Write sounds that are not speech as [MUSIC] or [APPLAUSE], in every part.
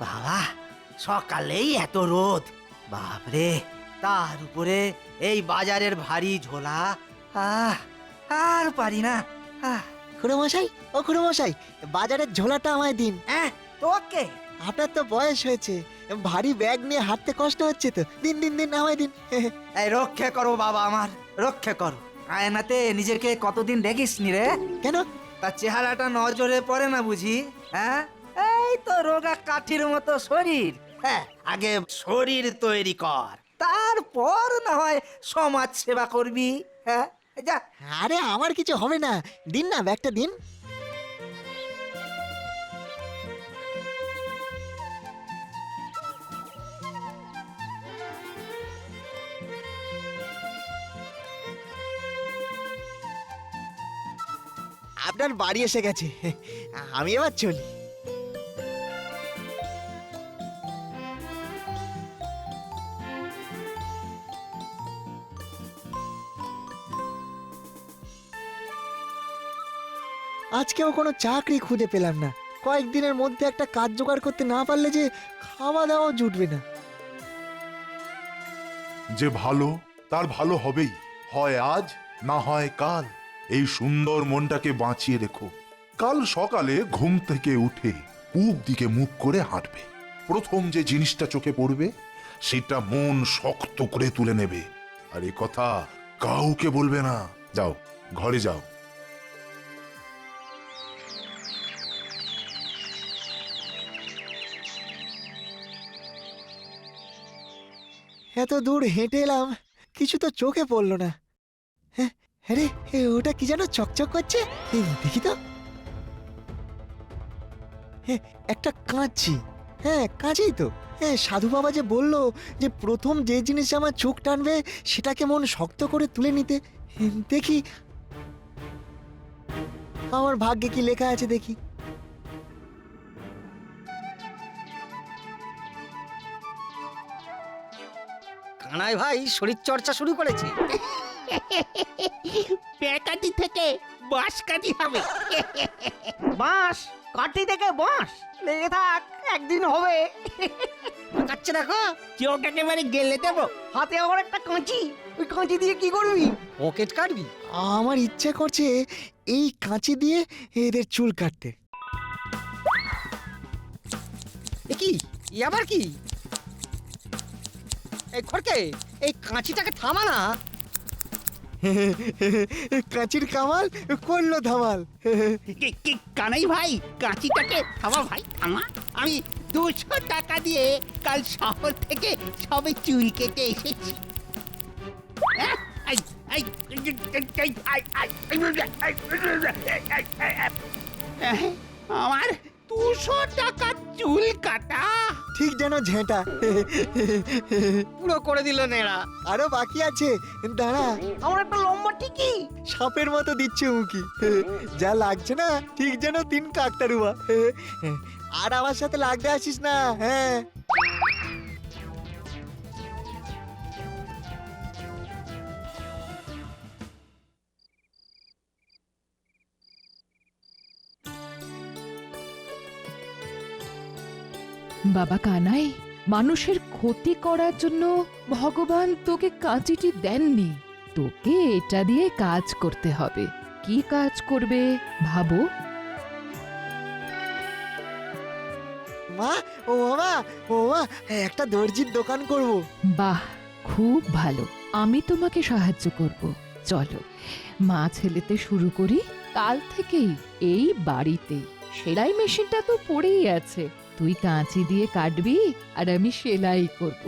বাবা সকালেই এত রোদ। বাপরে তার উপরে এই বাজারের ভারী ঝোলা। আহ আর পারি না। আহ। খুড়ো মশাই ও খুড়ো মশাই বাজারের ঝোলাটা আমায় দিন। হ্যাঁ তোকে? আপনার তো বয়স হয়েছে। ভারী ব্যাগ নিয়ে হাঁটতে কষ্ট হচ্ছে তো। দিন দিন দিন আমায় দিন। [LAUGHS] এই রক্ষে করো বাবা আমার রক্ষে করো। আয়নাতে নিজেকে কতদিন দেখিসনি রে? কেন? তার চেহারাটা নজরে পড়ে না বুঝি হ্যাঁ? এই তো রোগা কাঠির মতো শরীর। হ্যাঁ আগে শরীর তৈরি কর। তারপর না হয় সমাজ সেবা করবি। হ্যাঁ যা। আরে, আমার কিছু হবে না। দিন না, ব্যাগটা দিন। আপনার বাড়ি এসে গেছে। আমি এবার চলি। আজকেও কোনো চাকরি খুঁজে পেলাম না। কয়েকদিনের মধ্যে একটা কাজ জোগাড় করতে না পারলে যে খাওয়া দাওয়াও জুটবে না। যে ভালো, তার ভালো হবেই। হয় আজ, না হয় কাল। এই সুন্দর মনটাকে বাঁচিয়ে রেখো। কাল সকালে ঘুম থেকে উঠে পূব দিকে মুখ করে হাঁটবে। প্রথম যে জিনিসটা চোখে পড়বে, সেটা মন শক্ত করে তুলে নেবে। আর এ কথা কাউকে বলবে না। যাও, ঘরে যাও। এত দূর হেঁটে এলাম কিছু তো চোখে পড়ল না। হ্যাঁ হ্যাঁ রে এ, ওটা কি যেন চকচক করছে? দেখি তো। হ্যাঁ একটা কাঁচি। হ্যাঁ কাঁচি তো। হ্যাঁ সাধু বাবা যে বলল যে প্রথম যে জিনিস আমার চোখ টানবে সেটাকে মন শক্ত করে তুলে নিতে। দেখি। আমার ভাগ্যে কি লেখা আছে দেখি। কানাই ভাই শরীর চর্চা শুরু করেছে। পেকাটি থেকে বাঁশ কাটি হবে। বাঁশ? কাটি থেকে বাঁশ? লেগে থাক একদিন হবে। কাচ্ছে দেখো। চোখ একেবারে গেলে দেবো? হাতে আবার একটা কাঁচি। ওই কাঁচি দিয়ে কি করবি? পকেট কাটবি? আমার ইচ্ছে করছে এই কাঁচি দিয়ে এদের চুল কাটতে। এ কি? ই আবার কি? এই খড়কে এই কাঁচিটাকে থামা না কাঁচির কামাল করল ধামাল কি- কি- কানাই ভাই কাঁচিটাকে থামা ভাই থামা আমি দুশো টাকা দিয়ে কাল শহর থেকে সবে চুল কেটে এসেছি আহ, আই, আই, আই, আই, আই, আই, আহ, আমার দুশো টাকা চুল কাটা ঠিক যেন ঝেঁটা। পুরো করে দিল নেড়া। আরও বাকি আছে। দাঁড়া। আমার একটা লম্বা ঠিকই সাপের মতো দিচ্ছে উঁকি। যা লাগছে না ঠিক যেন তিন কাকতারুয়া আর আমার সাথে লাগতে আসিস না হ্যাঁ। বাবা কানাই মানুষের ক্ষতি করার জন্য ভগবান তোকে কাঁচিটি দেননি। তোকে এটা দিয়ে কাজ করতে হবে। কি কাজ করবে ভাবো? মা ও মা ও মা একটা দর্জির দোকান করব। বাহ খুব ভালো। আমি তোমাকে সাহায্য করব। চলো মা ছেলেতে শুরু করি। কাল থেকেই এই বাড়িতেই। সেলাই মেশিনটা তো পড়েই আছে। তুই কাঁচি দিয়ে কাটবি আর আমি সেলাই করব।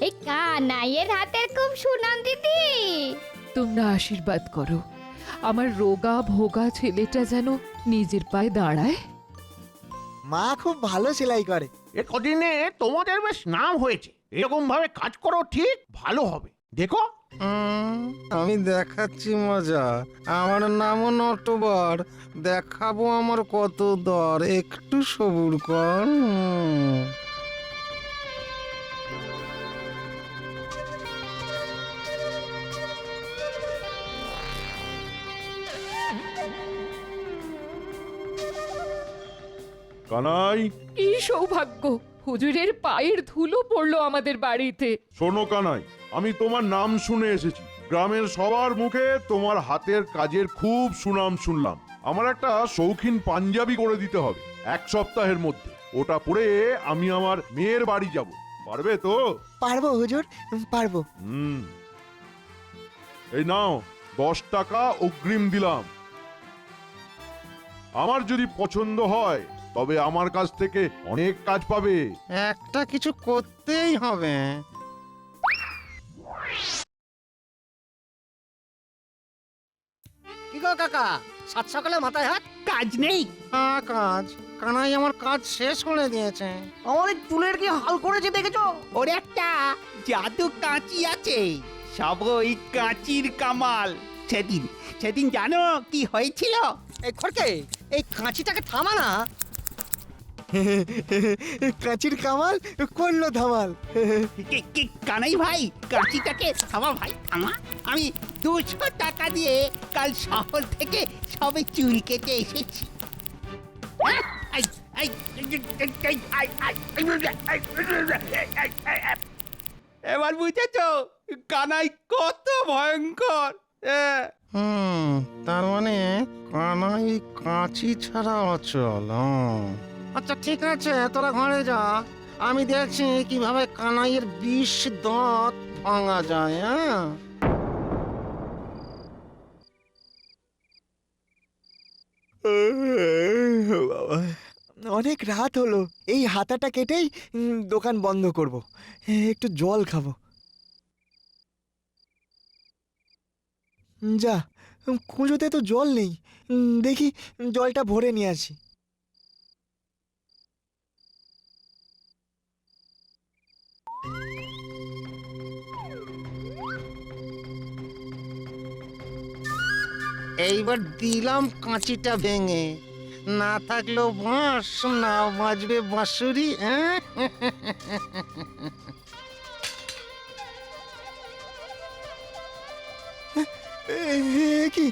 এই কানাইয়ের হাতের খুব সুনাম দিদি। তোমরা আশীর্বাদ করো। আমার রোগা ভোগা ছেলেটা যেন নিজের পায়ে দাঁড়ায়। মা খুব ভালো সেলাই করে। এ কদিনে তোমাদের বেশ নাম হয়েছে। এরকম ভাবে কাজ করো ঠিক ভালো হবে। দেখো। হুম, আমি দেখাচ্ছি মজা। আমার নামও নটবর দেখাবো আমার কত দর। একটু সবুর কর। কানাই। কি সৌভাগ্য হুজুরের পায়ের ধুলো পড়ল আমাদের বাড়িতে। শোনো কানাই আমি তোমার নাম শুনে এসেছি। গ্রামের সবার মুখে তোমার হাতের কাজের খুব সুনাম শুনলাম। আমার একটা শৌখিন পাঞ্জাবি করে দিতে হবে এক সপ্তাহের মধ্যে। ওটা পরে আমি আমার মেয়ের বাড়ি যাব। পারবে তো? পারব হুজুর পারব। হুম। এই নাও দশ টাকা অগ্রিম দিলাম। আমার যদি পছন্দ হয় তবে আমার কাছ থেকে অনেক কাজ পাবে। একটা কিছু করতেই হবে। কি গো কাকা? সাত সকালে মাথায় হাত? কাজ নেই। হ্যাঁ কাজ। কানাই আমার কাজ শেষ করে দিয়েছে। আমার এই চুলের কি হাল করেছে দেখেছ? ওর একটা জাদু কাঁচি আছে। সব ওই কাঁচির কামাল। সেদিন সেদিন জানো কি হয়েছিল? এই খড়কে এই কাঁচিটাকে থামা না। কাচির কামাল করল ধামাল কে- কে- কানাই ভাই কাঁচিটাকে থামা ভাই থামা আমি দুশো টাকা দিয়ে কাল শহর থেকে সবে চুল কেটে এসেছি আহ, আই, আই, আই, আই, আই, আই, আই, আই। এবার বুঝেছ কানাই কত ভয়ঙ্কর হ্যাঁ হুম তার মানে কানাই কাঁচি ছাড়া অচল হুম। আচ্ছা ঠিক আছে তোরা ঘরে যা। আমি দেখছি কীভাবে কানাইয়ের বিষ দাঁত ভাঙা যায় হ্যাঁ? বাবা, অনেক রাত হলো। এই হাতাটা কেটেই দোকান বন্ধ করব। একটু জল খাব। যা কুঁজোতে তো জল নেই। দেখি জলটা ভরে নিয়ে আসি। এইবার দিলাম কাঁচিটা ভেঙে। না থাকলেও বাঁশ না বাজবে বাঁশুরি হ্যাঁ? কি,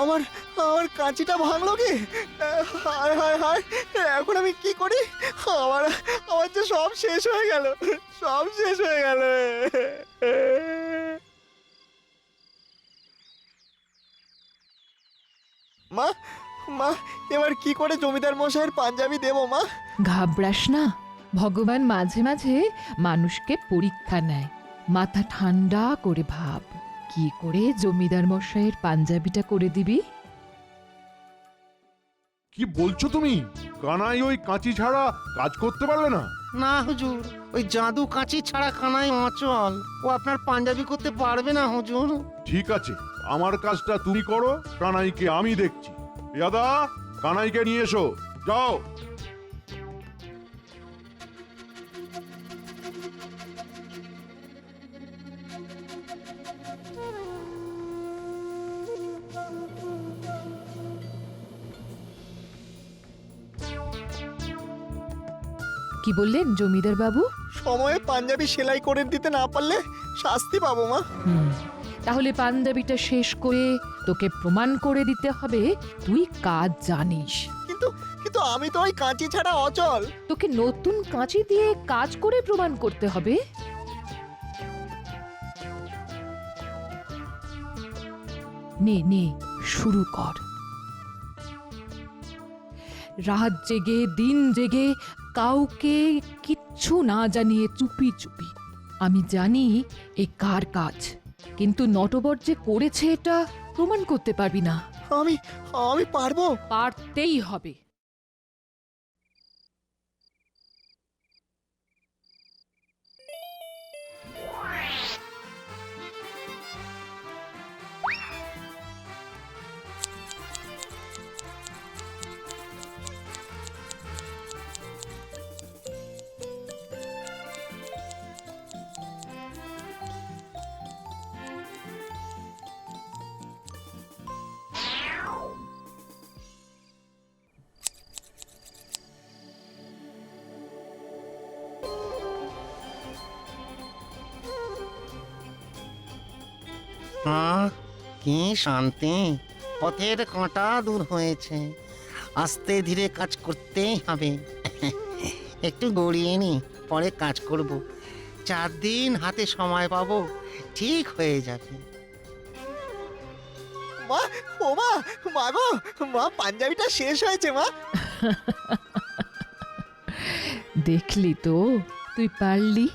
আমার আমার কাঁচিটা ভাঙলো কি? হায় হায় হায়, এখন আমি কি করি? আমার আমার যে সব শেষ হয়ে গেল, সব শেষ হয়ে গেল। মা এবার কি করে জমিদার মশাইয়ের পাঞ্জাবি দেবো মা? ঘাবড়াস না। ভগবান মাঝে মাঝে মানুষকে পরীক্ষা নেয়। মাথা ঠান্ডা করে ভাব কি করে জমিদার মশাইয়ের পাঞ্জাবিটা করে দিবি? কি বলছো তুমি? কানাই ওই কাঁচি ছাড়া কাজ করতে পারবে না? না হুজুর ওই জাদু কাঁচি ছাড়া কানাই অচল। ও আপনার পাঞ্জাবি করতে পারবে না হুজুর। ঠিক আছে আমার কাজটা তুমি করো কানাইকে আমি দেখছি। দাদা কানাইকে নিয়ে এসো। যাও। কি বললেন জমিদার বাবু? সময়ে পাঞ্জাবি সেলাই করে দিতে না পারলে শাস্তি পাবো মা। হুম, তাহলে পাঞ্জাবিটা শেষ করে তোকে প্রমাণ করে দিতে হবে তুই কাজ জানিস। কিন্তু কিন্তু আমি তো ওই কাঁচি ছাড়া অচল। তোকে নতুন কাঁচি দিয়ে কাজ করে প্রমাণ করতে হবে। নে নে শুরু কর। রাত জেগে দিন জেগে কাউকে কিচ্ছু না জানিয়ে চুপি চুপি। আমি জানি এ কার কাজ। কিন্তু নটবর যে করেছে এটা প্রমাণ করতে পারবি না। আমি আমি পারব। পারতেই হবে। হ্যাঁ কি শান্তি? পথের কাঁটা দূর হয়েছে। আস্তে ধীরে কাজ করতেই হবে। একটু গড়িয়ে নি পরে কাজ করব। চার দিন হাতে সময় পাবো ঠিক হয়ে যাবে। মা ও মা মা গো মা পাঞ্জাবিটা শেষ হয়েছে মা। দেখলি তো তুই পারলি?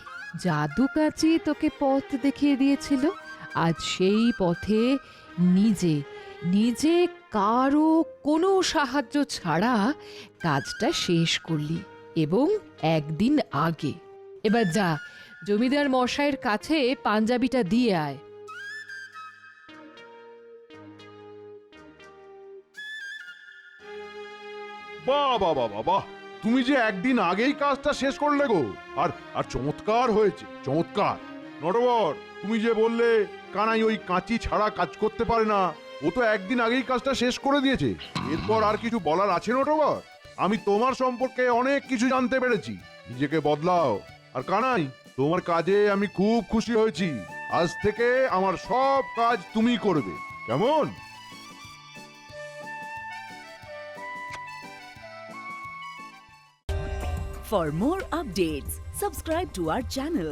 জাদু কাচি তোকে পথ দেখিয়ে দিয়েছিল। আজ সেই পথে নিজে নিজে কারও কোনো সাহায্য ছাড়া কাজটা শেষ করলি এবং একদিন আগে। এবার যা জমিদার মশাইয়ের কাছে পাঞ্জাবিটা দিয়ে আয়। বাহ বাহ, বাহ তুমি যে একদিন আগেই কাজটা শেষ করলে গো। আর আর চমৎকার হয়েছে চমৎকার। নটবর তুমি যে বললে কানাই ওই কাঁচি ছাড়া কাজ করতে পারে না। ও তো একদিন আগেই কাজটা শেষ করে দিয়েছে। এরপর আর কিছু বলার আছে নটবর আমি তোমার সম্পর্কে অনেক কিছু জানতে পেরেছি। নিজেকে বদলাও। আর কানাই তোমার কাজে আমি খুব খুশি হয়েছি। আজ থেকে আমার সব কাজ তুমি করবে। কেমন? For more updates, subscribe to our channel,